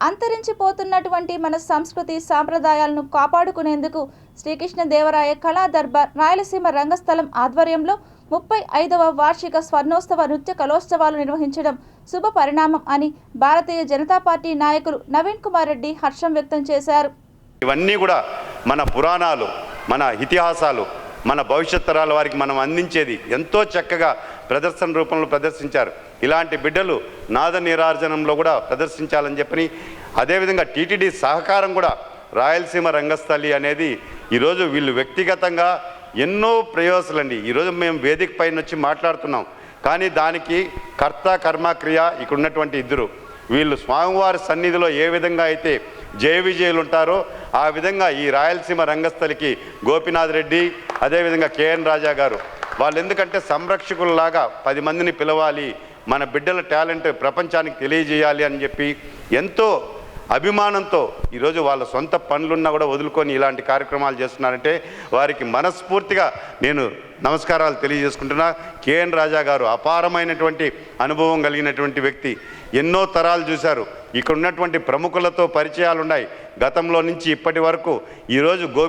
అంతరించిపోతున్నటువంటి మన సంస్కృతి సాంప్రదాయాలను కాపాడుకునేందుకు శ్రీకృష్ణదేవరాయ కళా దర్బార్ రాయలసీమ రంగస్థలం ఆధ్వర్యంలో ముప్పై ఐదవ వార్షిక స్వర్ణోత్సవ నృత్య కళోత్సవాలు నిర్వహించడం శుభ పరిణామం అని భారతీయ జనతా పార్టీ నాయకులు నవీన్ కుమార్ రెడ్డి హర్షం వ్యక్తం చేశారు. ఇవన్నీ కూడా మన పురాణాలు మన ఇతిహాసాలు మన భవిష్యత్ తరాల వారికి మనం అందించేది ఎంతో చక్కగా ప్రదర్శన రూపంలో ప్రదర్శించారు. ఇలాంటి బిడ్డలు నాద నీరార్జనంలో కూడా ప్రదర్శించాలని చెప్పని అదేవిధంగా టీటీడీ సహకారం కూడా రాయలసీమ రంగస్థలి అనేది ఈరోజు వీళ్ళు వ్యక్తిగతంగా ఎన్నో ప్రయోజనాలండి. ఈరోజు మేము వేదిక పైన వచ్చి మాట్లాడుతున్నాం. కానీ దానికి కర్త కర్మ క్రియ ఇక్కడ ఉన్నటువంటి ఇద్దరు. వీళ్ళు స్వామివారి సన్నిధిలో ఏ విధంగా అయితే జయ విజయులు ఉంటారో ఆ విధంగా ఈ రాయలసీమ రంగస్థలికి గోపినాథ్ రెడ్డి అదేవిధంగా కేఎన్ రాజా గారు. వాళ్ళు ఎందుకంటే సంరక్షకుల్లాగా పది మందిని పిలవాలి మన బిడ్డల టాలెంట్ ప్రపంచానికి తెలియజేయాలి అని చెప్పి ఎంతో అభిమానంతో ఈరోజు వాళ్ళ సొంత పనులున్నా కూడా వదులుకొని ఇలాంటి కార్యక్రమాలు చేస్తున్నారంటే వారికి మనస్ఫూర్తిగా నేను నమస్కారాలు తెలియజేసుకుంటున్నా. కేఎన్ రాజా గారు అపారమైనటువంటి అనుభవం కలిగినటువంటి వ్యక్తి. ఎన్నో తరాలు చూశారు. ఇక్కడ ఉన్నటువంటి ప్రముఖులతో పరిచయాలు ఉన్నాయి గతంలో నుంచి ఇప్పటి వరకు ఈరోజు గోపి